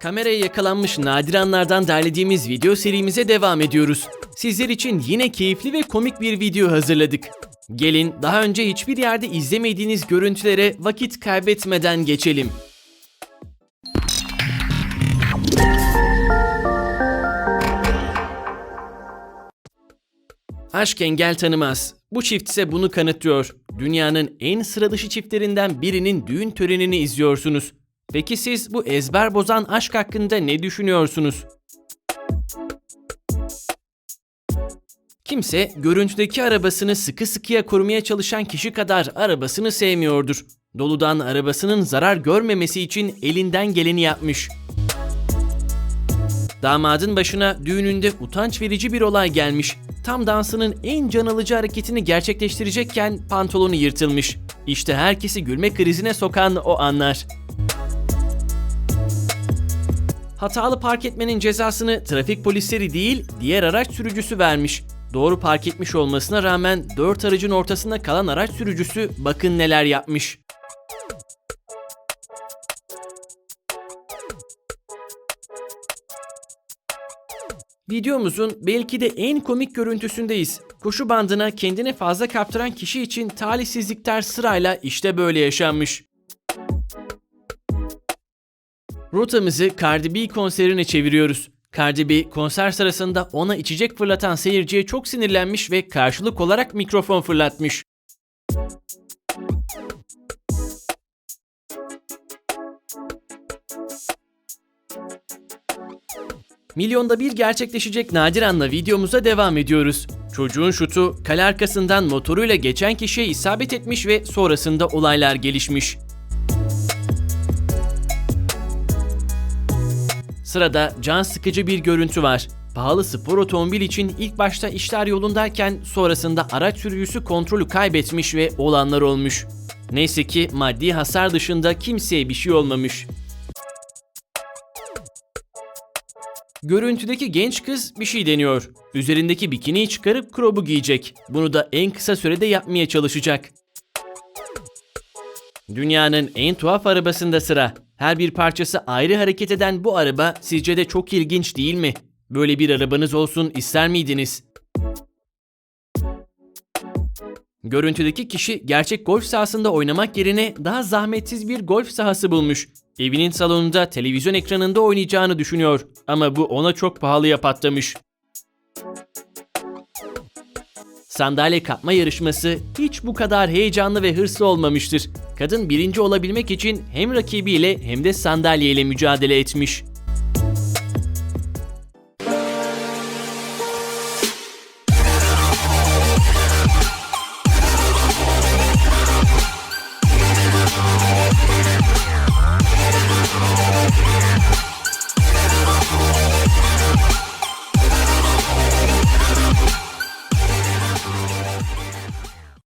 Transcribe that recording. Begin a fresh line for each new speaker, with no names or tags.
Kameraya yakalanmış nadir anlardan derlediğimiz video serimize devam ediyoruz. Sizler için yine keyifli ve komik bir video hazırladık. Gelin daha önce hiçbir yerde izlemediğiniz görüntülere vakit kaybetmeden geçelim. Aşk engel tanımaz. Bu çift ise bunu kanıtlıyor. Dünyanın en sıra dışı çiftlerinden birinin düğün törenini izliyorsunuz. Peki siz bu ezber bozan aşk hakkında ne düşünüyorsunuz? Kimse görüntüdeki arabasını sıkı sıkıya korumaya çalışan kişi kadar arabasını sevmiyordur. Doludan arabasının zarar görmemesi için elinden geleni yapmış. Damadın başına düğününde utanç verici bir olay gelmiş. Tam dansının en can alıcı hareketini gerçekleştirecekken pantolonu yırtılmış. İşte herkesi gülme krizine sokan o anlar. Hatalı park etmenin cezasını trafik polisleri değil, diğer araç sürücüsü vermiş. Doğru park etmiş olmasına rağmen 4 aracın ortasında kalan araç sürücüsü bakın neler yapmış. Videomuzun belki de en komik görüntüsündeyiz. Koşu bandına kendini fazla kaptıran kişi için talihsizlikler sırayla işte böyle yaşanmış. Rotamızı Cardi B konserine çeviriyoruz. Cardi B konser sırasında ona içecek fırlatan seyirciye çok sinirlenmiş ve karşılık olarak mikrofon fırlatmış. Milyonda bir gerçekleşecek nadir anla videomuza devam ediyoruz. Çocuğun şutu kale arkasından motoruyla geçen kişiye isabet etmiş ve sonrasında olaylar gelişmiş. Sırada can sıkıcı bir görüntü var. Pahalı spor otomobil için ilk başta işler yolundayken sonrasında araç sürücüsü kontrolü kaybetmiş ve olanlar olmuş. Neyse ki maddi hasar dışında kimseye bir şey olmamış. Görüntüdeki genç kız bir şey deniyor. Üzerindeki bikiniyi çıkarıp krobu giyecek. Bunu da en kısa sürede yapmaya çalışacak. Dünyanın en tuhaf arabasında sıra. Her bir parçası ayrı hareket eden bu araba sizce de çok ilginç değil mi? Böyle bir arabanız olsun ister miydiniz? Görüntüdeki kişi gerçek golf sahasında oynamak yerine daha zahmetsiz bir golf sahası bulmuş. Evinin salonunda televizyon ekranında oynayacağını düşünüyor ama bu ona çok pahalıya patlamış. Sandalye kapma yarışması hiç bu kadar heyecanlı ve hırslı olmamıştır. Kadın birinci olabilmek için hem rakibiyle hem de sandalyeyle mücadele etmiş.